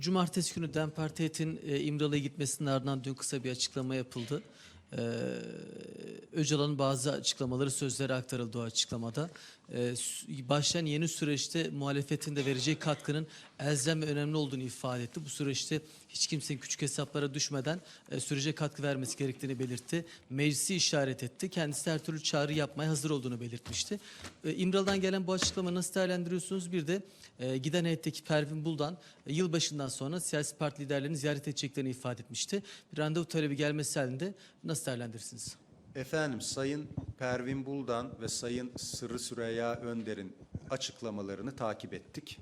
Cumartesi günü DEM Parti e, İmralı'ya gitmesinin ardından dün kısa bir açıklama yapıldı. Ee, Öcalan'ın bazı açıklamaları sözleri aktarıldı o açıklamada. Ee, başlayan yeni süreçte muhalefetin de vereceği katkının elzem önemli olduğunu ifade etti. Bu süreçte hiç kimsenin küçük hesaplara düşmeden e, sürece katkı vermesi gerektiğini belirtti. Meclisi işaret etti. Kendisi her türlü çağrı yapmaya hazır olduğunu belirtmişti. İmralı'dan gelen bu açıklamayı nasıl değerlendiriyorsunuz? Bir de e, giden heyetteki Pervin Buldan e, yılbaşından sonra siyasi parti liderlerini ziyaret edeceklerini ifade etmişti. Bir randevu talebi gelmesi halinde nasıl değerlendirirsiniz? Efendim Sayın Pervin Buldan ve Sayın Sırrı Süreyya Önder'in açıklamalarını takip ettik.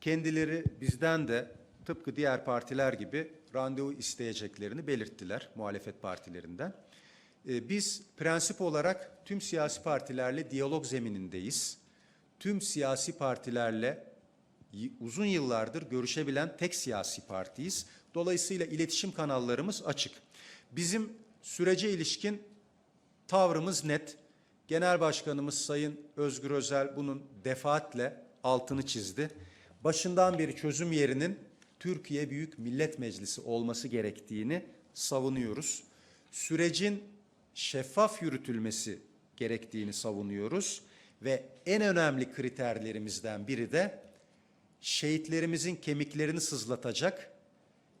Kendileri bizden de tıpkı diğer partiler gibi randevu isteyeceklerini belirttiler muhalefet partilerinden. Ee, Biz prensip olarak tüm siyasi partilerle diyalog zeminindeyiz. Tüm siyasi partilerle uzun yıllardır görüşebilen tek siyasi partiyiz. Dolayısıyla iletişim kanallarımız açık. Bizim sürece ilişkin tavrımız net. Genel Başkanımız Sayın Özgür Özel bunun defaatle altını çizdi. Başından beri çözüm yerinin Türkiye Büyük Millet Meclisi olması gerektiğini savunuyoruz. Sürecin şeffaf yürütülmesi gerektiğini savunuyoruz ve en önemli kriterlerimizden biri de şehitlerimizin kemiklerini sızlatacak,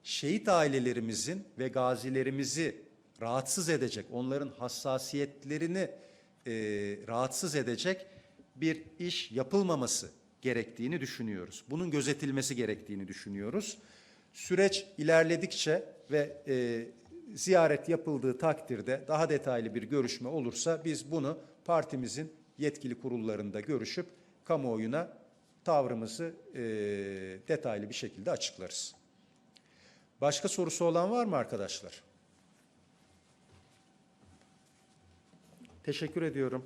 şehit ailelerimizin ve gazilerimizi rahatsız edecek, onların hassasiyetlerini e, rahatsız edecek bir iş yapılmaması gerektiğini düşünüyoruz. Bunun gözetilmesi gerektiğini düşünüyoruz. Süreç ilerledikçe ve e, ziyaret yapıldığı takdirde daha detaylı bir görüşme olursa biz bunu partimizin yetkili kurullarında görüşüp kamuoyuna tavrımızı e, detaylı bir şekilde açıklarız. Başka sorusu olan var mı arkadaşlar? Teşekkür ediyorum.